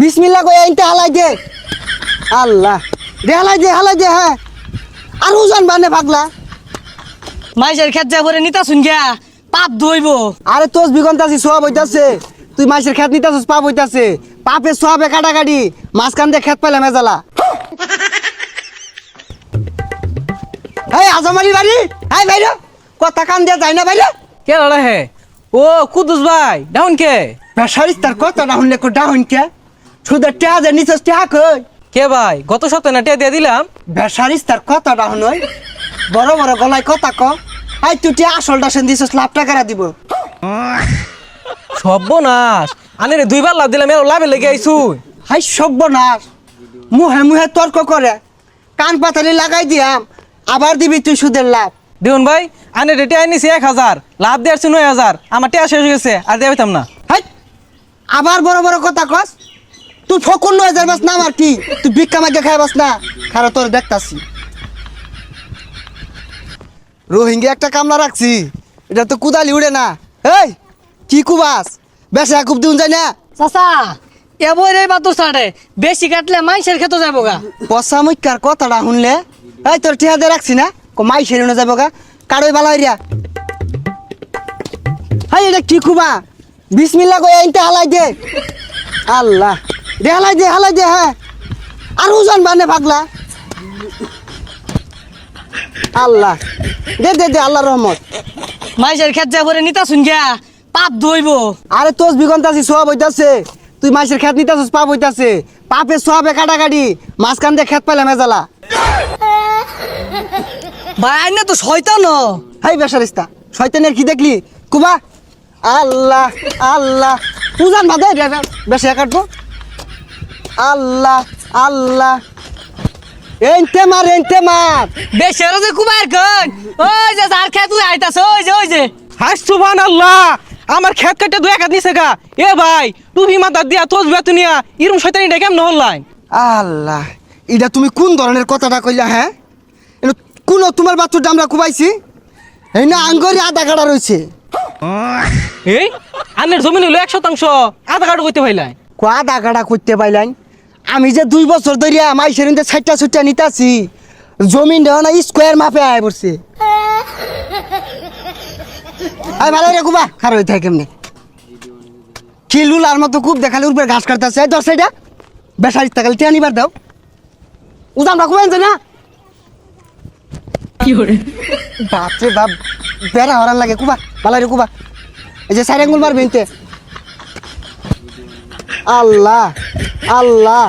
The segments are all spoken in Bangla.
বিসমিল্লা কই আইনতে হালাই দে। আল্লাহ। দে হালাই দে হালাই দে হ্যাঁ। আর ওজন বানে পাগলা। মাইজের খেত যা ভরে নিতা শুন গিয়া পাপ ধইব। আরে তোস বিগন্তাছি সোয়াব হইতাছে। তুই মাছের খেত নিতাছিস পাপ হইতাছে। পাপে সোয়াবে কাটাকাটি মাঝখান দিয়ে খেত পাইলে মেজালা। এই আজমারি বাড়ি? হাই বাইরে। কথা কান দিয়ে যায় না বাইরে। কে লড়া হে? ও কুদুস ভাই ডাউন কে? বেসারিস তার কথা না শুনলে কো ডাউন কে? সুদের যে কই? কে ভাই? গত সপ্তাহে না টিয়া দিয়ে দিলাম। বেসারিস তার কথা ডাউন হই বড় বড় গলায় কথা ক। আই তুই টিয়া আসলটা সেন দিছস লাভ টাকারা দিব? সর্বনাশ। আনে রে দুইবার লাভ দিলাম এর লাভে লেগে আইছু হাই মুহে মুহে তর্ক করে। কান পাতালি লাগাই দিয়াম। আবার দিবি তুই সুদের লাভ। দেখুন ভাই আনে রে টিয়া নিছি এক হাজার। লাভ আসছি নয় হাজার। আমার টিয়া শেষ হয়ে গেছে আর পাইতাম না। হাই আবার বড় বড় কথা কস। তুই ফকুন নয় যার বাস না আমার কি? তুই ভিক্ষা মাগে খাই বাস না? খারা তোর দেখতাছি। রোহিঙ্গা একটা কামলা রাখছি। এটা তো কুদালি উড়ে না। এই কি কুবাস? বেসা কুব দিউন যায় না? চাচা এবই রে বাতুর সাড়ে বেশি কাটলে মাইসের খেতে যাব গা। পচা মুখার কথাটা শুনলে? এই তোর টিহা দিয়ে রাখছি না? কো মাই সেরে না যাব গা। কারোই বালা হইয়া হাই এটা কি কুবা? বিসমিল্লা কই আইনতে হালাই দে। আল্লাহ। দে হালাই দে হালাই দে হ্যাঁ। আর ওজন বানে পাগলা আল্লাহ। দে দে দে আল্লাহ রহমত। মাইসের খেত যা ভরে নিতা শুন গিয়া পাপ ধইব। আরে তোস বিগন্তাছি সোয়াব হইতাছে। তুই মাছের খেত নিতাছিস পাপ হইতাছে। পাপে সোয়াবে কাটাকাটি মাঝখান দিয়ে খেত পাইলে মেজালা ভাই আইনে তো শয়তান। হাই বেসারিস্তা শয়তানের কি দেখলি? কুবা? আল্লাহ আল্লাহ। উজান বাদে বেশি কাটবো। আল্লাহ আল্লাহ। এনতে মার এনতে মার। বেশি আরও যে কুমার কন ওই যে যার খেত তুই আইতাছ ওই যে ওই যে। হাই সুবান আল্লাহ আমার খেত কাটে দুই একাত নিছে গা। এ ভাই টুপি মাথা দিয়া তোজ বেতুনিয়া ইরম শয়তানি ডেকে কেমন হল্লাই আল্লাহ এটা তুমি কোন ধরনের কথাটা কইলা হ্যাঁ? কোন তোমার বাচ্চুর আমরা কুবাইছি? এই না আঙ্গরি আধা কাটা রয়েছে এই আনের জমি হইল এক শতাংশ আধা কাটো করতে পাইলাই কো আধা কাটা করতে পাইলাম আমি যে দুই বছর ধরিয়া মাইসের ছাইটা ছুটটা নিতাছি জমিন দেওয়া না স্কোয়ার মাপে আয় পড়ছে। আয় ভালো রে কুবা খার হয়ে থাকে কেমনে? কি লুলার মতো খুব দেখালে উপরে ঘাস কাটতেছে? দশ সাইডা বেসারি টাকালে টিয়া নিবার দাও। উজান রাখব আনছে না। বাপরে বাপ বেড়া হরান লাগে কুবা ভালো রে কুবা এই যে সাইড আঙ্গুল মারবে এনতে। আল্লাহ। আল্লাহ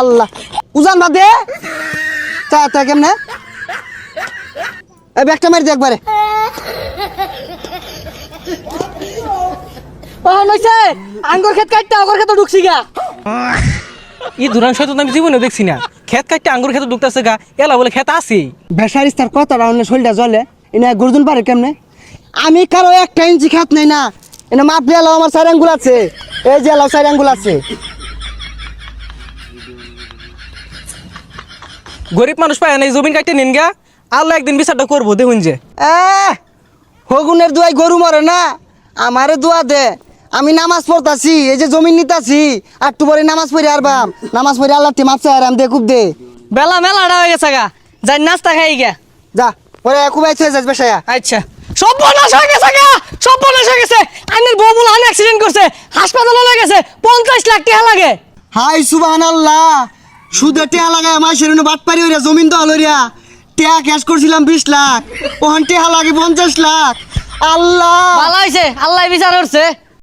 আল্লাহ। উজান বাদ দে। চা তা কেমনে? এই ব্যাগটা মারি দে একবারে। ও নইছে। আঙ্গুর খেত কাটতে খেতে ঢুকছি গা। ই দুরান শয়তান আমি জীবনে দেখছি না। খেত কাটতে আঙ্গুর খেতে ঢুকতেছে গা। এলা বলে খেত আছে ভেসারিস তার কথা রাউন্ডে শরীরটা জলে এনে গরদুন পারে কেমনে? আমি কারও একটা ইঞ্চি খাত নেই না। এনে মাপ দিয়ে আমার চার আঙ্গুল আছে। এই যে এলাও চার আঙ্গুল আছে। গরিব মানুষ পায় না এই জমিন কাটতে নিন গা। আল্লাহ একদিন বিচারটা করব দেখুন যে। হগুনের দুয়াই গরু মরে না? আমারে দোয়া দে। আমি নামাজ পড়তাছি এই যে জমিন নিতাছি আর একটু পরে নামাজ পড়ে আরবাম। নামাজ পড়ে আল্লাহ মাপ চাই আরাম দে খুব দে। বেলা মেলাটা হয়ে গেছে গা। যাই নাস্তা খাই গা যা পরে খুব আইছে যাস বেসায়া আচ্ছা। সব বনাশ হয়ে গেছে গা সব বনাশ হয়ে গেছে। আইনের বউ বলে আন অ্যাক্সিডেন্ট করছে। হাসপাতালে গেছে পঞ্চাশ লাখ টাকা লাগে। হাই সুবাহান আল্লাহ সুদে টেহা লাগায় আমার সেরুন বাট পারি ওরা জমিন দল ওরিয়া টেহা ক্যাশ করছিলাম বিশ লাখ ওখান টেহা লাগে পঞ্চাশ লাখ। আল্লাহ! ভালো হয়েছে আল্লাহ বিচার করছে।